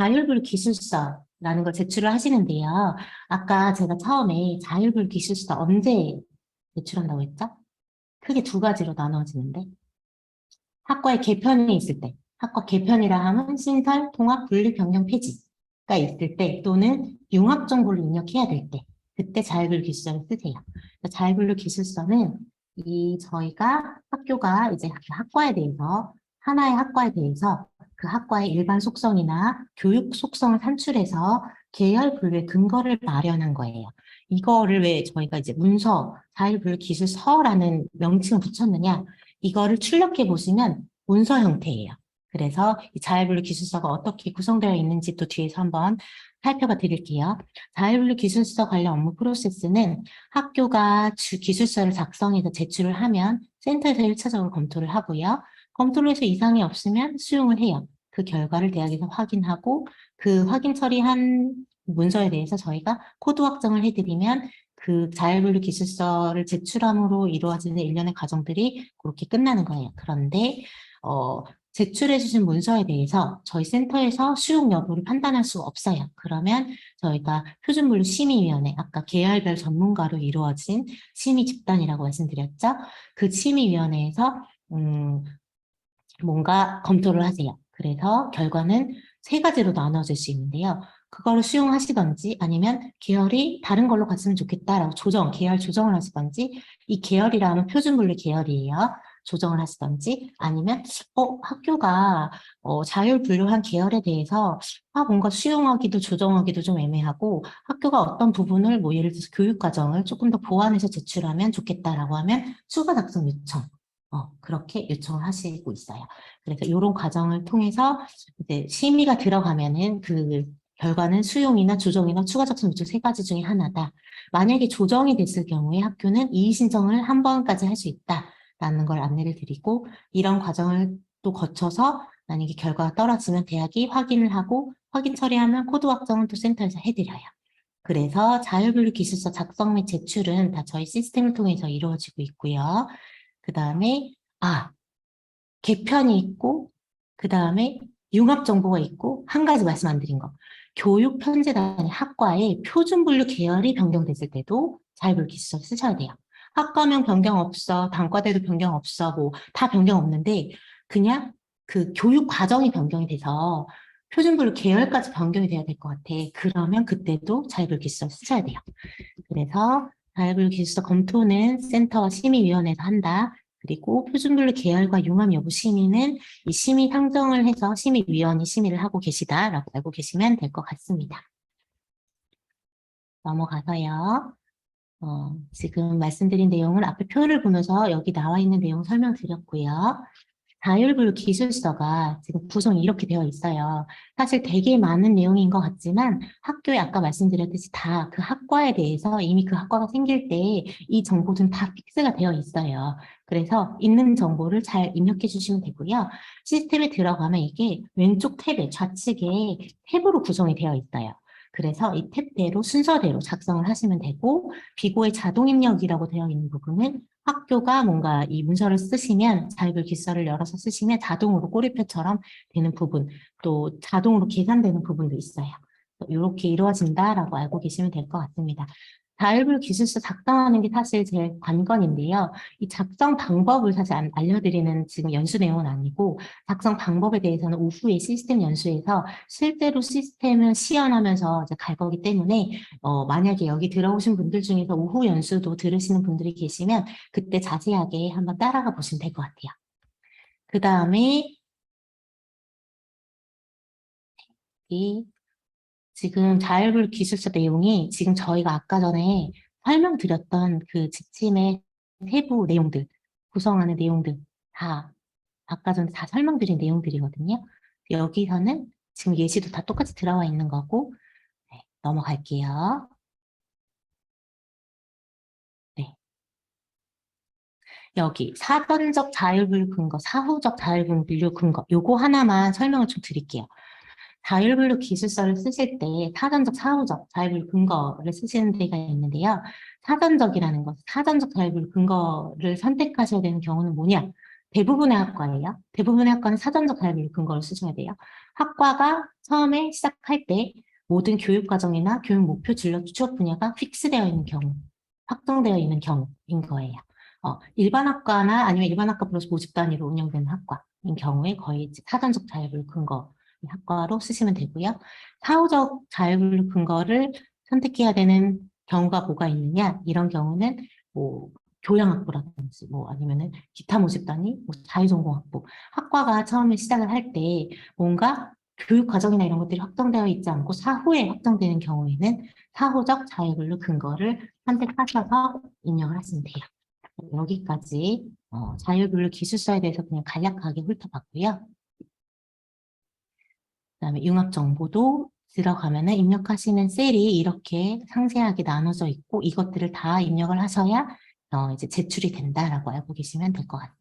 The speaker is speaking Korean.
자율분류 기술서라는 걸 제출을 하시는데요. 아까 제가 처음에 자율분류 기술서 언제 제출한다고 했죠? 크게 두 가지로 나눠지는데 학과의 개편이 있을 때 학과 개편이라 하면 신설, 통합, 분리, 변경, 폐지가 있을 때 또는 융합 정보를 입력해야 될 때 그때 자율분류 기술서를 쓰세요. 자율분류 기술서는 이 저희가 학교가 이제 그 학과에 대해서 하나의 학과에 대해서 그 학과의 일반 속성이나 교육 속성을 산출해서 계열 분류의 근거를 마련한 거예요. 이거를 왜 저희가 이제 문서, 자율분류 기술서라는 명칭을 붙였느냐? 이거를 출력해 보시면 문서 형태예요. 그래서 이 자율분류 기술서가 어떻게 구성되어 있는지 또 뒤에서 한번 살펴봐 드릴게요. 자율분류 기술서 관련 업무 프로세스는 학교가 주 기술서를 작성해서 제출을 하면 센터에서 1차적으로 검토를 하고요. 검토를 해서 이상이 없으면 수용을 해요. 그 결과를 대학에서 확인하고 그 확인 처리한 문서에 대해서 저희가 코드 확정을 해드리면 그 자율분류 기술서를 제출함으로 이루어지는 일련의 과정들이 그렇게 끝나는 거예요. 그런데 어, 제출해 주신 문서에 대해서 저희 센터에서 수용 여부를 판단할 수가 없어요. 그러면 저희가 표준분류 심의위원회, 아까 계열별 전문가로 이루어진 심의 집단이라고 말씀드렸죠. 그 심의위원회에서 음, 뭔가 검토를 하세요. 그래서 결과는 세 가지로 나눠질 수 있는데요. 그거를 수용하시던지 아니면 계열이 다른 걸로 갔으면 좋겠다라고 조정, 계열 조정을 하시던지 이 계열이라면 표준 분류 계열이에요. 조정을 하시던지 아니면 어 학교가 어, 자율분류한 계열에 대해서 아 뭔가 수용하기도 조정하기도 좀 애매하고 학교가 어떤 부분을 뭐 예를 들어서 교육과정을 조금 더 보완해서 제출하면 좋겠다라고 하면 추가 작성 요청 어, 그렇게 요청을 하시고 있어요. 그래서 이런 과정을 통해서 이제 심의가 들어가면은 그 결과는 수용이나 조정이나 추가 작성 요청 세 가지 중에 하나다. 만약에 조정이 됐을 경우에 학교는 이의 신청을 한 번까지 할 수 있다라는 걸 안내를 드리고 이런 과정을 또 거쳐서 만약에 결과가 떨어지면 대학이 확인을 하고 확인 처리하면 코드 확정은 또 센터에서 해드려요. 그래서 자율분류 기술서 작성 및 제출은 다 저희 시스템을 통해서 이루어지고 있고요. 그 다음에 아 개편이 있고 그 다음에 융합 정보가 있고 한 가지 말씀 안 드린 거 교육 편제단위 학과의 표준 분류 계열이 변경됐을 때도 자율분류 기술서 쓰셔야 돼요. 학과명 변경 없어, 단과대도 변경 없어, 뭐 다 변경 없는데 그냥 그 교육 과정이 변경이 돼서 표준 분류 계열까지 변경이 돼야 될 것 같아. 그러면 그때도 자율분류 기술서 쓰셔야 돼요. 그래서 자율분류 기술서 검토는 센터와 심의위원회에서 한다. 그리고 표준분류 계열과 융합 여부 심의는 이 심의 상정을 해서 심의위원이 심의를 하고 계시다라고 알고 계시면 될 것 같습니다. 넘어가서요. 어, 지금 말씀드린 내용을 앞에 표를 보면서 여기 나와 있는 내용 설명드렸고요. 자율분류 기술서가 지금 구성이 이렇게 되어 있어요. 사실 되게 많은 내용인 것 같지만 학교에 아까 말씀드렸듯이 다 그 학과에 대해서 이미 그 학과가 생길 때 이 정보들은 다 픽스가 되어 있어요. 그래서 있는 정보를 잘 입력해 주시면 되고요. 시스템에 들어가면 이게 왼쪽 탭에 좌측에 탭으로 구성이 되어 있어요. 그래서 이 탭대로 순서대로 작성을 하시면 되고 비고의 자동 입력이라고 되어 있는 부분은 학교가 뭔가 이 문서를 쓰시면 자율 기서를 열어서 쓰시면 자동으로 꼬리표처럼 되는 부분 또 자동으로 계산되는 부분도 있어요. 이렇게 이루어진다라고 알고 계시면 될 것 같습니다. 자율분류 기술서 작성하는 게 사실 제일 관건인데요. 이 작성 방법을 사실 안- 알려드리는 지금 연수 내용은 아니고 작성 방법에 대해서는 오후에 시스템 연수에서 실제로 시스템을 시연하면서 이제 갈 거기 때문에 어, 만약에 여기 들어오신 분들 중에서 오후 연수도 들으시는 분들이 계시면 그때 자세하게 한번 따라가 보시면 될 것 같아요. 그 다음에 이 지금 자율분류 기술서 내용이 지금 저희가 아까 전에 설명드렸던 그 지침의 세부 내용들, 구성하는 내용들 다 아까 전에 다 설명드린 내용들이거든요. 여기서는 지금 예시도 다 똑같이 들어와 있는 거고 네, 넘어갈게요. 네. 여기 사전적 자율분류 근거, 사후적 자율분류 근거 요거 하나만 설명을 좀 드릴게요. 자율분류 기술서를 쓰실 때 사전적, 사후적 자율분류 근거를 쓰시는 데가 있는데요. 사전적이라는 것, 사전적 자율분류 근거를 선택하셔야 되는 경우는 뭐냐? 대부분의 학과예요. 대부분의 학과는 사전적 자율 근거를 쓰셔야 돼요. 학과가 처음에 시작할 때 모든 교육 과정이나 교육 목표 진로 취업 분야가 픽스되어 있는 경우, 확정되어 있는 경우인 거예요. 어, 일반 학과나 아니면 일반 학과 플러스 모집 단위로 운영되는 학과인 경우에 거의 사전적 자율 근거 학과로 쓰시면 되고요. 사후적 자율 근거를 선택해야 되는 경우가 뭐가 있느냐? 이런 경우는 뭐 교양학부라든지 뭐 아니면은 기타 모집 단위, 뭐 자유전공학부 학과가 처음에 시작을 할 때 뭔가 교육 과정이나 이런 것들이 확정되어 있지 않고 사후에 확정되는 경우에는 사후적 자율근로 근거를 선택하셔서 입력을 하시면 돼요. 여기까지 어, 자율근로 기술서에 대해서 그냥 간략하게 훑어봤고요. 그다음에 융합 정보도 들어가면은 입력하시는 셀이 이렇게 상세하게 나눠져 있고 이것들을 다 입력을 하셔야 어, 이제 제출이 된다라고 알고 계시면 될 것 같아요.